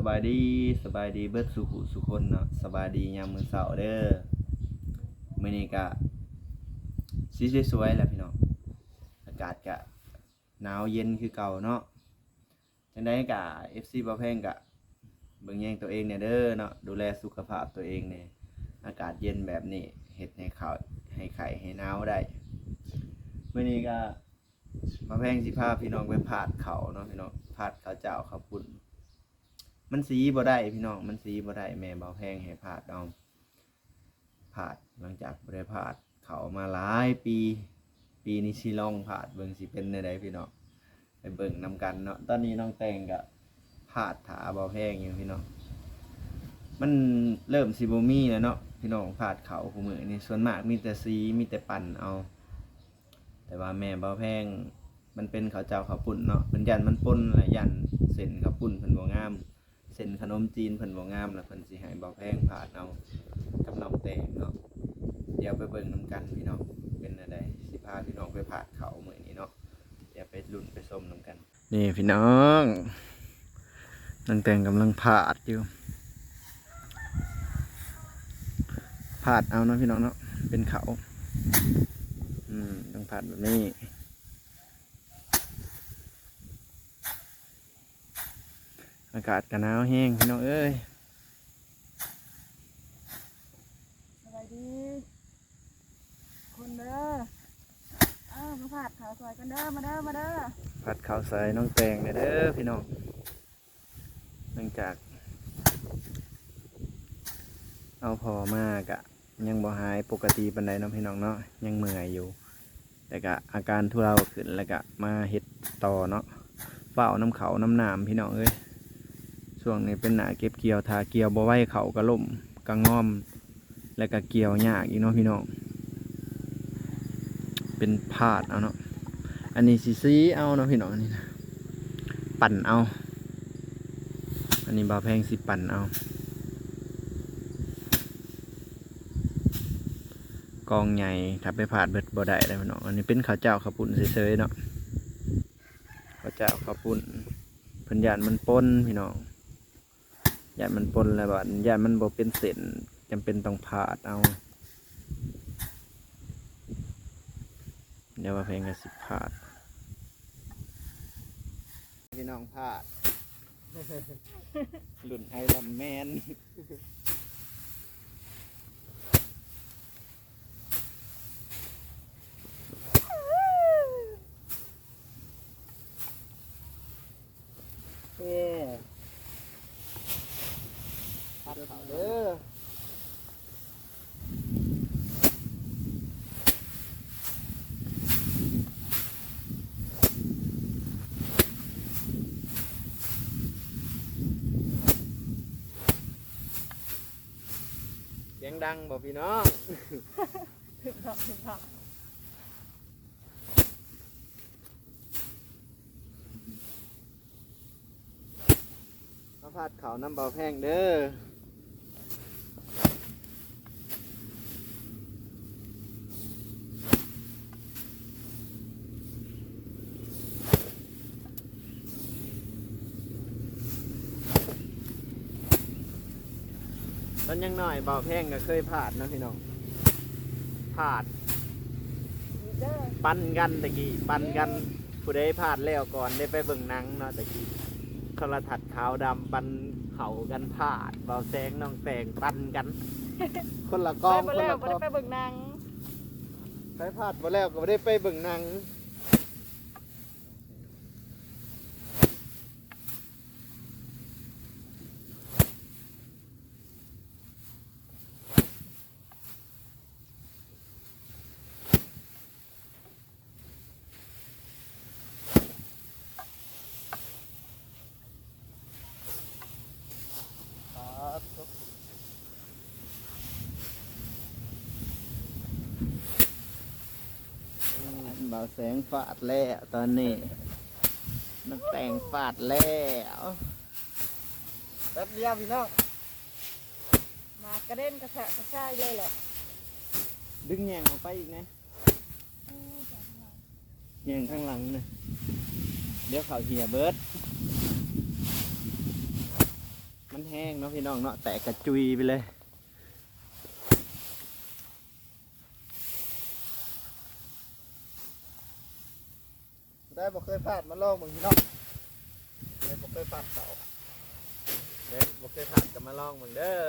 สบายดีสบายดีเบิดสุขุสุคนเนาะสบายดียามมื้อเช้าเด้อมื้อนี้ก็สีสวยๆแหละพี่น้องอากาศก็หนาวเย็นคือเก่าเนาะจังได๋ก็ FC บ่แพงก็เบิ่งแยงตัวเองเนี่ยเด้อเนาะดูแลสุขภาพตัวเองเนี่ยอากาศเย็นแบบนี้เฮ็ดให้เขาให้ไข้ให้หนาวได้มื้อนี้ก็มาแพงสิพาพี่น้องไปผาดเขาเนาะพี่น้องผาดเขาเจ้าข้าวปุ้น มันสีบ่ได้พี่น้องมันสีบ่ได้แม่เบาแพงให้พาดเอาพาดหลังจากบ่ได้พาดเขามาหลายปี ปีนี้สิลองพาดเบิ่งสิเป็นได้พี่น้องไปเบิ่งนำกันเนาะตอนนี้น้องแตงก็พาดถาเบาแพงอยู่พี่น้องมันเริ่มสิบ่มีแล้วเนาะพี่น้องพาดเขาคู่มือนี่ส่วนมากมีแต่สีมีแต่ปั่นเอาแต่ว่าแม่เบาแพงมันเป็นข้าวเจ้าข้าวปุ้นเนาะเพิ่นยันมันป่นหลายยันเส้นข้าวปุ้นเพิ่นบ่งาม เส้นขนมจีนเพิ่นบ่งามแล้วเพิ่นสิให้เบาแพงผ่านเอากับน้องแตงเนาะเดี๋ยวไปเบิ่งนํกันพี่น้องเป็นอะไรสิพาพี่น้องไปผ่านเขามื้อนี้เนาะเดี๋ยวไปลุ้นไปชมนํกัน นี่พี่น้องน้องแตงกำลังผ่าดอยู่ผ่าดเอาเนาะพี่น้องเนาะเป็นเขาอืมต้องผ่าดแบบนี้ อากาศกันหนาวแห้งพี่น้องเอ้ยสบายดี คนเด้ออ้าวมาผัดขาวสวยกันเด้อ มาเด้อ มาเด้อผัดข้าวใส่น้องแตงเนี่ยเด้อพี่น้องหลังจาก เอาพอมากอะยังบ่หายปกติปันใดเนาะพี่น้องเนาะยังเมื่อยอยู่ แต่ก็อาการทุเลาขึ้นแล้วก็มาเฮ็ดต่อเนาะเฝ้าน้ำเขาน้ำหนามพี่น้องเอ้ย ช่วงนี้เป็นหนาเก็บเกี่ยวทาเกี่ยวบ่ไหวเขาก็ล่มก็งอม แล้วก็เกี่ยวยากอีกเนาะพี่น้องเป็นพาดเอาเนาะอันนี้สีซีเอาเนาะพี่น้องอันนี้นะปั่นเอา อันนี้บาแพงสิปั่นเอา กองใหญ่ถ้าไปผ่าดเบิดบ่ได้เลยพี่น้องอันนี้เป็นข้าวเจ้าข้าวปุ้นเฉยๆเนาะข้าวเจ้าข้าวปุ้นพิ่นยานมันปนพี่น้อง ยานมันปนแล้วบัดยานมันบ่เป็นเส้นจำเป็นต้องผ่าดเอาเดี๋ยวว่าเพลงก็สิผ่าดพี่น้องพลาดหลุนไอรอนแมน เอ้พัดเขาเด้อ ดังบอกพี่น้องถึงผักถึงผักมาพาดเขาน้ำเบาแพงเด้อ ตอนยังน้อยเบาแพงก็เคยพลาดนะพี่น้องพลาดนี่เด้อปั้นกันตะกี้ปั้นกันผู้ใดพลาดแล้วก่อนได้ไปเบิ่งหนังเนาะตะกี้โทรทัศน์ขาวดำปั้นเขากันพลาดเบาแสงน้องแตงปั้นกัน คนละกไปองบ่คนแล้วละบ่กได้องไปเบิ่งหนังไปพลาดมาแล้วก็ไม่ได้ไปเบิ่งหนังเบา แสงฟาดแล้วตอนนี้น้องแต่งฟาดแล้วแป๊บเดียวพี่น้องมากระเด็นกระแทกกระชายเลยแหละดึงแยงออกไปอีกนะแยงข้างหลังนะเดี๋ยวเขาเหี่ยเบิดมันแห้งเนาะพี่น้องเนาะแตกกระจุยไปเลย ได้บ่เคยพลาดมาลองมึงพี่น้องได้บ่เคยพลาดเสาเด้บ่เคยผ่านกันมาลองมึงเด้อ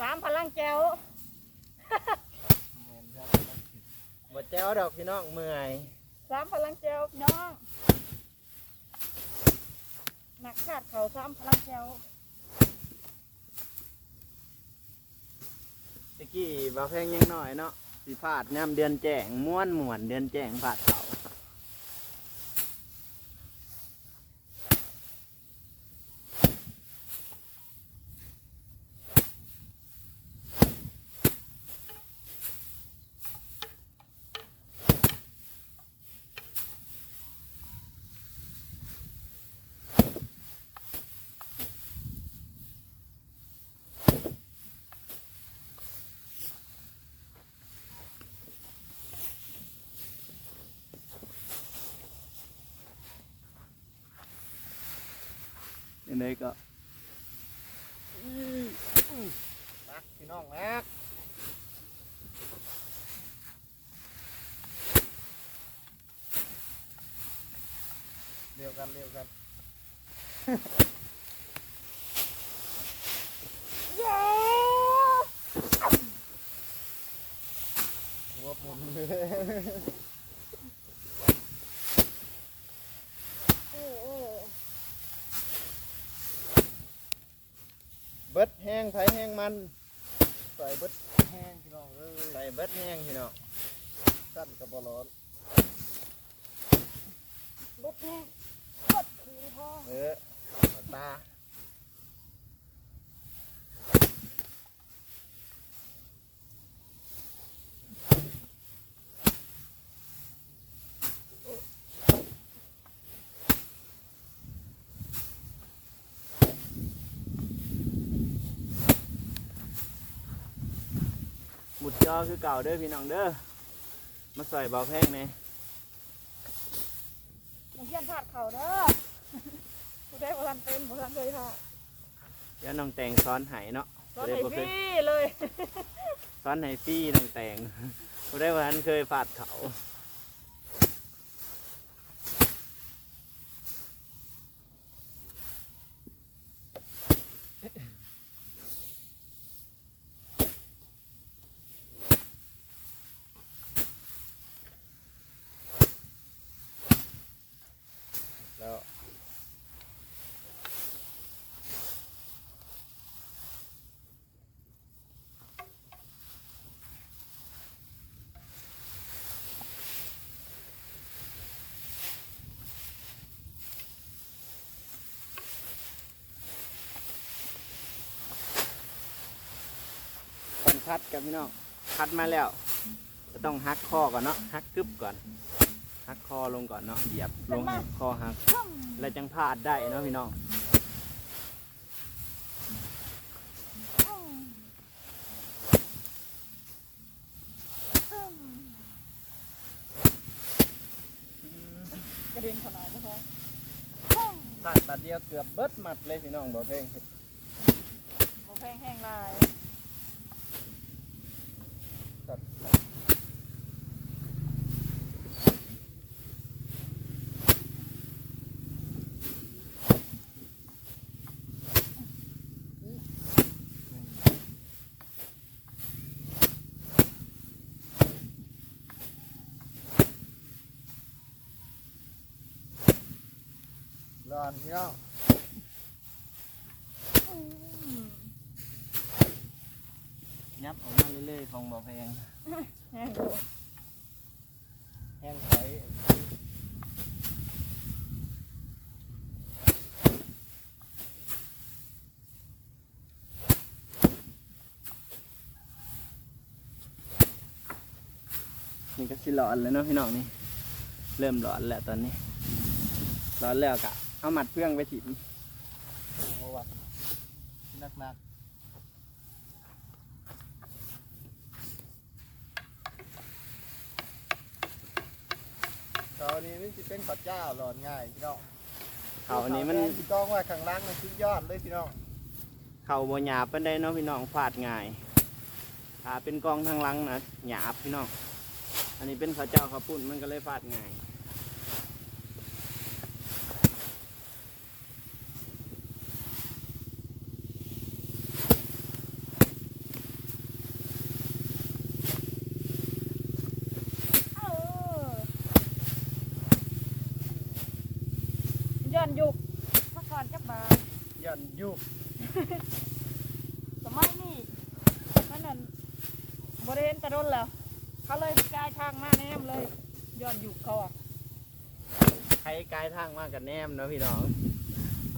สามพลังแก้วแม่นครับบ่แจ้วดอกพี่น้องเมื่อย สามพลังแก้วพี่น้อง หนักขาดเขาสามพลังแก้วตะกี้บาวแพงยังหน่อยเนาะสิผาดย่ำเดือนแจ้งม้วนหมวนเดือนแจ้งผาดเขา ยังไงก็นักพี่น้องนักเร็วกันเร็วกัน เย้ หัวหมุนเลย โอ้โอ้ เบิดแห้งไผแห้ง มันใส่เบิดแห้งพี่น้องเอ้ยใส่เบิดแห้งพี่น้องสั้นกับบร้อนรถแห้งรถขี่พ่อเออเอาตา ห มุดจอคือเก่าเด้อพี่น้องเด้อมาใส่เบาแพงเนี่ยมึงเพี้ยนพลาดเขาเด้อกูได้บทันเป็นบทันเคยพลาดเดี๋ยวน้องแตงซ้อนไห้เนาะรถบ่ได้ไถบ่เคยพี่เลยซ้อนไห้ฟรี่น้องแตงบ่ได้วันเคยฟาดเขา คนคัดกับพี่น้องคัดมาแล้วจะต้องฮักคอก่อนเนาะฮักกึบก่อนฮักคอลงก่อนเนาะเหยียบลงให้คอหักแล้วจังพลาดได้เนาะพี่น้องกระเด็นขนาดนี้พอตัดตัดเดียวเกือบเบิดหมัดเลยพี่น้องบอกเพลง บ่แพงแห้งลาย ตัด ร้ อนพี่น้องอืมยับออกมาเรื่อยๆของบอกเพลงแห้งอยู่แห้งไฟนี่ก็สิหลอนแล้วเนาะพี่น้องนี่ เริ่มหลอนแล้วตอนนี้หลอนแล้วกะ เอาหมัดเพื่องไปถิ่มนัดนักนักตันนี้มันจะเป็นขัดเจ้าหลอนง่ายพี่น้องเขาอันนี้มันพี่ต้องว่าข้างล่างมันสุดยอดเลยพี่น้องเขาบวหยาบเป็นได้น้องพี่น้องฟาดง่ายถ้าเป็นกองทางลังนะหยาบพี่น้อง อันนี้เป็นขัดเจ้าขัาปุ่นมันก็เลยฟาดง่าย บริเวณตะดนแล้ว เขาเลยกลายทางมาแนมเลยย้อนยุคเขาอะใครกายทางมากกับแนมเนาะพี่น้อง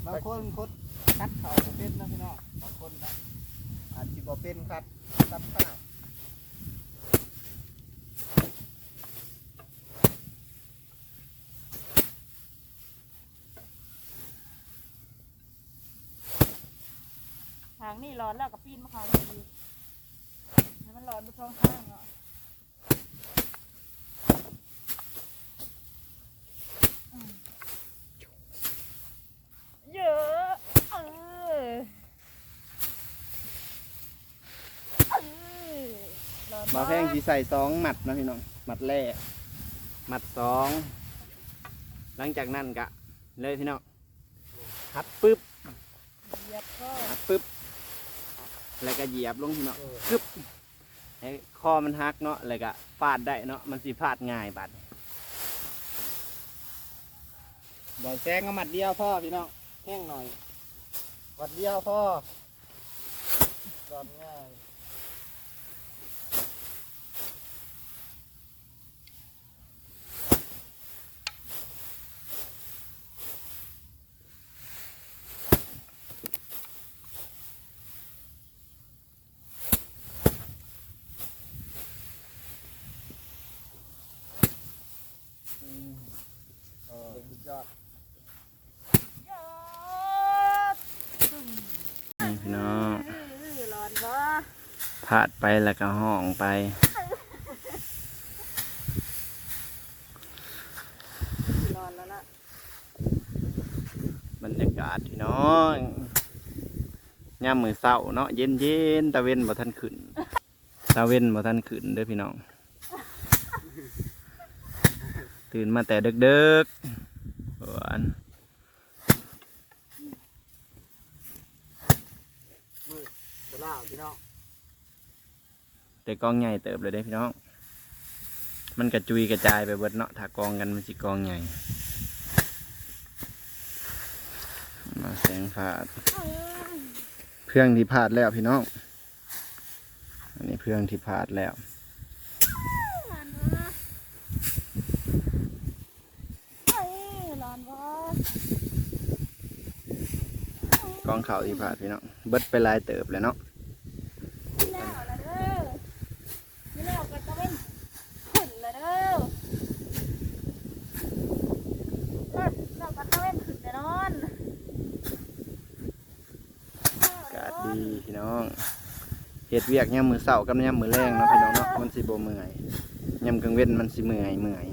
บางคนคดคัดเขาบ่เป็นนะพี่น้องบางคนนะอาจสิบ่เป็นคัดคัดข้าวทางนี่ร้อนแล้วก็ปีนมาขายดีให้ มันร้อนไปช่องข้างเนาะอืมเยอะเออเออร้อนบ่แพงสิใส่สองหมัดเนาะพี่น้องหมัดแรกหมัดสองหลังจากนั้นกะ เลยพี่น้องหัดปึ๊บเหยียบก็ หักปึ๊บแล้วก็เหยียบลงพี่เนาะเออกึบ ให้คอมันหักเนาะอะไรก็ฟาดได้เนาะมันสิฟาดง่ายบัดบ่แซงก็มัดเดียวพ่อพี่น้องแห้งหน่อยมัดเดียวพ่อหลอดง่าย เออสุดยอด เยอะตึ้ง นี่พี่น้อง อื้อร้อนบ่ พาดไปแล้วก็ห้องไปร้อนแล้วล่ะบรรยากาศพี่น้องย่ามมือเศร้าเนาะเย็นเย็นๆตะเว้นบ่ทันขึ้นตะเว้นบ่ทันขึ้นเด้อพี่น้อง ตื่นมาแต่เด็กๆหวาน เวลาพี่น้อง แต่กองใหญ่เติบเลยเด้พี่น้อง มันกระจุยกระจายไปเบิดเนาะถ้ากองกันมันสิกองใหญ่มาแสงผาดเพื่องที่พาดแล้วพี่น้อง อันนี้เพื่องที่พาดแล้วเอ้ยร้อนบ่กองเขาที่พาดพี่น้อง เบิดไปลายเติบเลยเนาะ นี่แล้วละเด้อนี่แล้วก็ตะเว้นขึ้นละเด้อเลิศแล้วก็ตะเว้นขึ้นแน่นอน อากาศดี พี่น้องเฮ็ดเวียกย่ำมือเสาร์กับย่ำมือแรงเนาะพี่น้องเนาะมันสิบ่เมื่อยย่ำกลางเว้นมันสิเมื่อยเมื่อย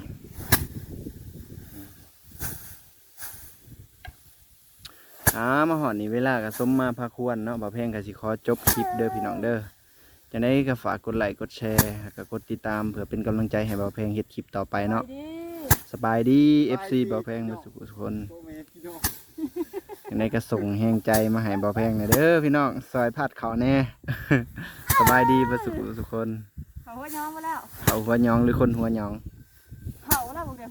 อ่ามาหอดนี่เวลาก็สมมาพาควรเนาะบ่าวแพงก็สิขอจบคลิปเด้อพี่น้องเด้อจะได้ก็ฝากกดไลค์กดแชร์แล้วก็กดติดตามเพื่อเป็นกำลังใจให้บ่าวแพงเฮ็ดคลิปต่อไปเนาะไปดิสบายดี FC บ่าวแพงเบ่สุขทุกคน โอ้แม่พี่น้องยังไงก็ส่งแหงใจมาให้บ่าวแพงหน่อยเด้อพี่น้องซอยพาดเขาแน่ สบายดีเบ่สุขทุกคน เขาหัวย้อมมาแล้ว เขาหัวหยองหรือคนหัวหยองเผาแล้วพวกเดียว